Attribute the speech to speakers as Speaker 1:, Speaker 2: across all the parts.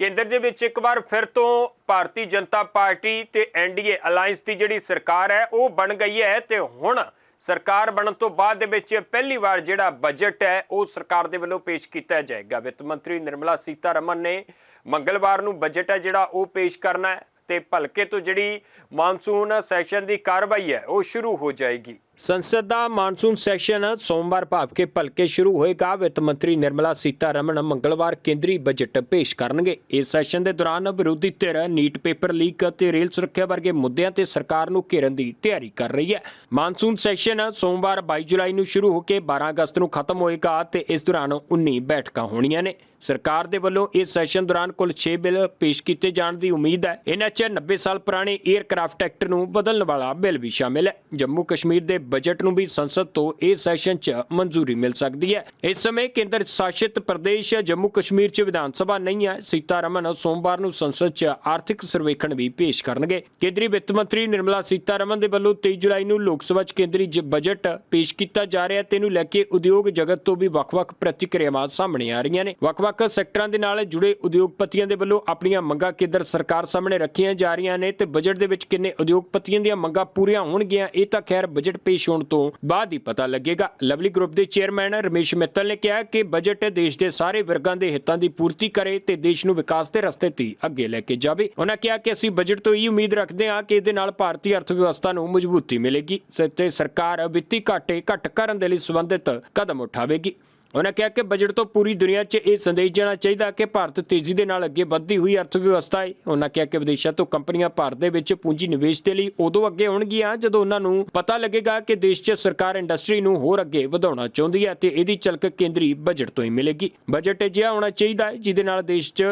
Speaker 1: ਕੇਂਦਰ ਦੇ ਵਿੱਚ ਇੱਕ ਵਾਰ ਫਿਰ ਤੋਂ ਭਾਰਤੀ ਜਨਤਾ ਪਾਰਟੀ ਤੇ ਐਨਡੀਏ ਅਲਾਈਅੰਸ ਦੀ ਜਿਹੜੀ ਸਰਕਾਰ ਹੈ, ਉਹ ਬਣ ਗਈ ਹੈ ਤੇ ਹੁਣ ਸਰਕਾਰ ਬਣਨ ਤੋਂ ਬਾਅਦ ਦੇ ਵਿੱਚ ਪਹਿਲੀ ਵਾਰ ਜਿਹੜਾ ਬਜਟ ਹੈ, ਉਹ ਸਰਕਾਰ ਦੇ ਵੱਲੋਂ ਪੇਸ਼ ਕੀਤਾ ਜਾਏਗਾ। ਵਿੱਤ ਮੰਤਰੀ ਨਿਰਮਲਾ ਸੀਤਾਰਮਨ ਨੇ ਮੰਗਲਵਾਰ ਨੂੰ ਬਜਟ ਹੈ ਜਿਹੜਾ, ਉਹ ਪੇਸ਼ ਕਰਨਾ ਹੈ ਤੇ ਭਲਕੇ ਤੋਂ ਜਿਹੜੀ ਮਾਨਸੂਨ ਸੈਸ਼ਨ ਦੀ ਕਾਰਵਾਈ ਹੈ, ਉਹ ਸ਼ੁਰੂ ਹੋ ਜਾਏਗੀ। ਸੰਸਦ ਦਾ ਮਾਨਸੂਨ ਸੈਸ਼ਨ ਸੋਮਵਾਰ ਭਾਵ ਕੇ ਭਲਕੇ ਸ਼ੁਰੂ ਹੋਏਗਾ। ਵਿੱਤ ਮੰਤਰੀ ਨਿਰਮਲਾ ਸੀਤਾਰਮਨ ਮੰਗਲਵਾਰ ਕੇਂਦਰੀ ਬਜਟ ਪੇਸ਼ ਕਰਨਗੇ। ਇਸ ਸੈਸ਼ਨ ਦੇ ਦੌਰਾਨ ਵਿਰੋਧੀ ਧਿਰ ਨੀਟ ਪੇਪਰ ਲੀਕ ਅਤੇ ਰੇਲ ਸੁਰੱਖਿਆ ਵਰਗੇ ਮੁੱਦਿਆਂ ਤੇ ਸਰਕਾਰ ਨੂੰ ਘੇਰਨ ਦੀ ਤਿਆਰੀ ਕਰ ਰਹੀ ਹੈ। ਮਾਨਸੂਨ ਸੈਸ਼ਨ ਸੋਮਵਾਰ 22 ਜੁਲਾਈ ਨੂੰ ਸ਼ੁਰੂ ਹੋ ਕੇ 12 ਅਗਸਤ ਨੂੰ ਖਤਮ ਹੋਏਗਾ ਤੇ ਇਸ ਦੌਰਾਨ 19 ਬੈਠਕਾਂ ਹੋਣੀਆਂ ਨੇ। ਸਰਕਾਰ ਦੇ ਵੱਲੋਂ ਇਸ ਸੈਸ਼ਨ ਦੌਰਾਨ ਕੁੱਲ 6 ਬਿੱਲ ਪੇਸ਼ ਕੀਤੇ ਜਾਣ ਦੀ ਉਮੀਦ ਹੈ। ਇਹਨਾਂ 'ਚ 90 ਸਾਲ ਪੁਰਾਣੇ 에ਅਰਕ੍ਰਾਫਟ ਐਕਟ ਨੂੰ ਬਦਲਣ ਵਾਲਾ ਬਿੱਲ ਵੀ ਸ਼ਾਮਿਲ ਹੈ। ਜੰਮੂ ਕਸ਼ਮੀਰ ਦੇ ਬਜਟ ਨੂੰ ਵੀ ਸੰਸਦ ਤੋਂ ਇਸ ਸੈਸ਼ਨ 'ਚ ਮਨਜ਼ੂਰੀ ਮਿਲ ਸਕਦੀ ਹੈ। ਇਸ ਸਮੇਂ ਕੇਂਦਰ ਸ਼ਾਸਿਤ ਪ੍ਰਦੇਸ਼ ਜੰਮੂ ਕਸ਼ਮੀਰ 'ਚ ਵਿਧਾਨ ਸਭਾ ਨਹੀਂ ਹੈ। ਸੀਤਾਰਮਨ ਸੋਮਵਾਰ ਨੂੰ ਸੰਸਦ 'ਚ ਆਰਥਿਕ ਸਰਵੇਖਣ ਵੀ ਪੇਸ਼ ਕਰਨਗੇ। ਕੇਂਦਰੀ ਵਿੱਤ ਮੰਤਰੀ ਨਿਰਮਲਾ ਸੀਤਾਰਮਨ ਦੇ ਵੱਲੋਂ 23 ਜੁਲਾਈ ਨੂੰ ਲੋਕ ਸਭਾ 'ਚ ਕੇਂਦਰੀ ਬਜਟ ਪੇਸ਼ ਕੀਤਾ ਜਾ ਰਿਹਾ ਤੇ ਇਹਨੂੰ ਲੈ ਕੇ ਉਦਯੋਗ ਜਗਤ ਤੋਂ ਵੀ ਵੱਖ-ਵੱਖ ਪ੍ਰਤੀਕਿਰਿਆਵਾਂ ਸਾਹਮਣੇ ਆ ਰਹੀਆਂ ਨੇ। ਵੱਖ ਵੱਖ-ਵੱਖ ਸੈਕਟਰਾਂ ਦੇ ਨਾਲ ਜੁੜੇ ਉਦਯੋਗਪਤੀਆਂ ਦੇ ਵੱਲੋਂ ਆਪਣੀਆਂ ਮੰਗਾਂ ਕੇਂਦਰ ਸਰਕਾਰ ਸਾਹਮਣੇ ਰੱਖੀਆਂ ਜਾ ਰਹੀਆਂ ਨੇ ਤੇ ਬਜਟ ਦੇ ਵਿੱਚ ਕਿੰਨੇ ਉਦਯੋਗਪਤੀਆਂ ਦੀਆਂ ਮੰਗਾਂ ਪੂਰੀਆਂ ਹੋਣਗੀਆਂ, ਇਹ ਤਾਂ ਖੈਰ ਬਜਟ ਪੇਸ਼ ਹੋਣ ਤੋਂ ਬਾਅਦ ਹੀ ਪਤਾ ਲੱਗੇਗਾ। ਲਵਲੀ ਗਰੁੱਪ ਦੇ ਚੇਅਰਮੈਨ ਰਮੇਸ਼ ਮਿੱਤਲ ਨੇ ਕਿਹਾ ਕਿ ਬਜਟ ਦੇਸ਼ ਦੇ ਸਾਰੇ ਵਰਗਾਂ ਦੇ ਹਿੱਤਾਂ ਦੀ ਪੂਰਤੀ ਕਰੇ ਤੇ ਦੇਸ਼ ਨੂੰ ਵਿਕਾਸ ਦੇ ਰਸਤੇ ਤੇ ਅੱਗੇ ਲੈ ਕੇ ਜਾਵੇ। ਉਹਨਾਂ ਕਿਹਾ ਕਿ ਅਸੀਂ ਬਜਟ ਤੋਂ ਇਹ ਉਮੀਦ ਰੱਖਦੇ ਹਾਂ ਕਿ ਇਹਦੇ ਨਾਲ ਭਾਰਤੀ ਅਰਥ ਵਿਵਸਥਾ ਨੂੰ ਮਜ਼ਬੂਤੀ ਮਿਲੇਗੀ ਤੇ ਸਰਕਾਰ ਵਿੱਤੀ ਘਾਟੇ ਘੱਟ ਕਰਨ ਦੇ ਲਈ ਸੰਬੰਧਿਤ ਕਦਮ ਉਠਾਵੇਗੀ। ਉਹਨਾਂ ਕਿਹਾ ਕਿ ਬਜਟ ਤੋਂ ਪੂਰੀ ਦੁਨੀਆ 'ਚ ਇਹ ਸੰਦੇਸ਼ ਜਾਣਾ ਚਾਹੀਦਾ ਕਿ ਭਾਰਤ ਤੇਜ਼ੀ ਦੇ ਨਾਲ ਅੱਗੇ ਵੱਧਦੀ ਹੋਈ ਅਰਥ ਵਿਵਸਥਾ ਹੈ। ਉਹਨਾਂ ਕਿਹਾ ਕਿ ਵਿਦੇਸ਼ਾਂ ਤੋਂ ਕੰਪਨੀਆਂ ਭਾਰਤ ਦੇ ਵਿੱਚ ਪੂੰਜੀ ਨਿਵੇਸ਼ ਦੇ ਲਈ ਉਦੋਂ ਅੱਗੇ ਆਉਣਗੀਆਂ ਜਦੋਂ ਉਹਨਾਂ ਨੂੰ ਪਤਾ ਲੱਗੇਗਾ ਕਿ ਦੇਸ਼ 'ਚ ਸਰਕਾਰ ਇੰਡਸਟਰੀ ਨੂੰ ਹੋਰ ਅੱਗੇ ਵਧਾਉਣਾ ਚਾਹੁੰਦੀ ਹੈ ਤੇ ਇਹਦੀ ਝਲਕ ਕੇਂਦਰੀ ਬਜਟ ਤੋਂ ਹੀ ਮਿਲੇਗੀ। ਬਜਟ ਅਜਿਹਾ ਹੋਣਾ ਚਾਹੀਦਾ ਹੈ ਜਿਹਦੇ ਨਾਲ ਦੇਸ਼ 'ਚ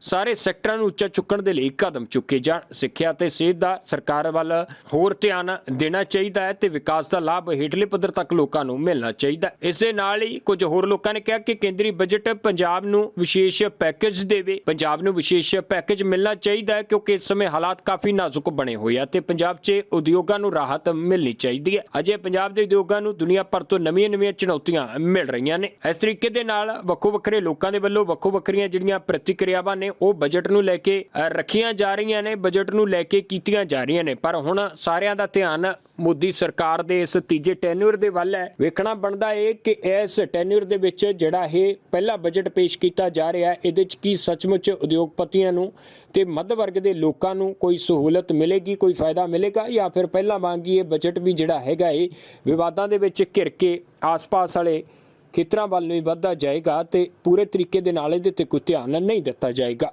Speaker 1: ਸਾਰੇ ਸੈਕਟਰਾਂ ਨੂੰ ਉੱਚਾ ਚੁੱਕਣ ਦੇ ਲਈ ਕਦਮ ਚੁੱਕੇ ਜਾਣ। ਸਿੱਖਿਆ ਤੇ ਸਿਹਤ ਦਾ ਸਰਕਾਰ ਵੱਲ ਹੋਰ ਧਿਆਨ ਦੇਣਾ ਚਾਹੀਦਾ ਹੈ ਤੇ ਵਿਕਾਸ ਦਾ ਲਾਭ ਹੇਠਲੇ ਪੱਧਰ ਤੱਕ ਲੋਕਾਂ ਨੂੰ ਮਿਲਣਾ ਚਾਹੀਦਾ ਹੈ। ਇਸੇ ਨਾਲ ਹੀ ਕੁਝ ਹੋਰ ਲੋਕਾਂ ਨੇ ਕਿਹਾ ਕਿ ਕੇਂਦਰੀ ਬਜਟ ਪੰਜਾਬ ਨੂੰ ਵਿਸ਼ੇਸ਼ ਪੈਕੇਜ ਦੇਵੇ। ਪੰਜਾਬ ਨੂੰ ਵਿਸ਼ੇਸ਼ ਪੈਕੇਜ ਮਿਲਣਾ ਚਾਹੀਦਾ ਹੈ ਕਿਉਂਕਿ ਇਸ ਸਮੇਂ ਹਾਲਾਤ ਕਾਫੀ ਨਾਜ਼ੁਕ ਬਣੇ ਹੋਏ ਆ ਤੇ ਪੰਜਾਬ 'ਚ ਉਦਯੋਗਾਂ ਨੂੰ ਰਾਹਤ ਮਿਲਣੀ ਚਾਹੀਦੀ ਹੈ। ਅਜੇ ਪੰਜਾਬ ਦੇ ਉਦਯੋਗਾਂ ਨੂੰ ਦੁਨੀਆ ਭਰ ਤੋਂ ਨਵੀਆਂ-ਨਵੀਆਂ ਚੁਣੌਤੀਆਂ ਮਿਲ ਰਹੀਆਂ ਨੇ। ਇਸ ਤਰੀਕੇ ਦੇ ਨਾਲ ਵੱਖੋ ਵੱਖਰੇ ਲੋਕਾਂ ਦੇ ਵੱਲੋਂ ਵੱਖੋ ਵੱਖਰੀਆਂ ਜਿਹੜੀਆਂ ਪ੍ਰਤੀਕਿਰਿਆਵਾਂ ਨੇ, ਉਹ ਬਜਟ ਨੂੰ ਲੈ ਕੇ ਰੱਖੀਆਂ ਜਾ ਰਹੀਆਂ ਨੇ, ਬਜਟ ਨੂੰ ਲੈ ਕੇ ਕੀਤੀਆਂ ਜਾ ਰਹੀਆਂ ਨੇ। ਪਰ ਹੁਣ ਸਾਰਿਆਂ ਦਾ ਧਿਆਨ ਮੋਦੀ ਸਰਕਾਰ ਦੇ ਇਸ ਤੀਜੇ ਟੈਨਿਊਰ ਦੇ ਵੱਲ ਹੈ। ਵੇਖਣਾ ਬਣਦਾ ਹੈ ਕਿ ਇਸ ਟੈਨਿਊਰ ਦੇ ਵਿੱਚ ਜਿਹੜਾ ਇਹ ਪਹਿਲਾ ਬਜਟ ਪੇਸ਼ ਕੀਤਾ ਜਾ ਰਿਹਾ ਇਹਦੇ ਚ ਕੀ ਸੱਚਮੁੱਚ ਉਦਯੋਗਪਤੀਆਂ ਨੂੰ ਤੇ ਮੱਧ ਵਰਗ ਦੇ ਲੋਕਾਂ ਨੂੰ ਕੋਈ ਸਹੂਲਤ ਮਿਲੇਗੀ, ਕੋਈ ਫਾਇਦਾ ਮਿਲੇਗਾ ਜਾਂ ਫਿਰ ਪਹਿਲਾਂ ਵਾਂਗੀ ਇਹ ਬਜਟ ਵੀ ਜਿਹੜਾ ਹੈਗਾ ਇਹ ਵਿਵਾਦਾਂ ਦੇ ਵਿੱਚ ਘਿਰ ਕੇ ਆਸ-ਪਾਸ ਵਾਲੇ ਖੇਤਰਾਂ ਵੱਲ ਨੂੰ ਹੀ ਵੱਧਦਾ ਜਾਏਗਾ ਤੇ ਪੂਰੇ ਤਰੀਕੇ ਦੇ ਨਾਲ ਇਹਦੇ ਤੇ ਕੋਈ ਧਿਆਨ ਨਹੀਂ ਦਿੱਤਾ ਜਾਏਗਾ।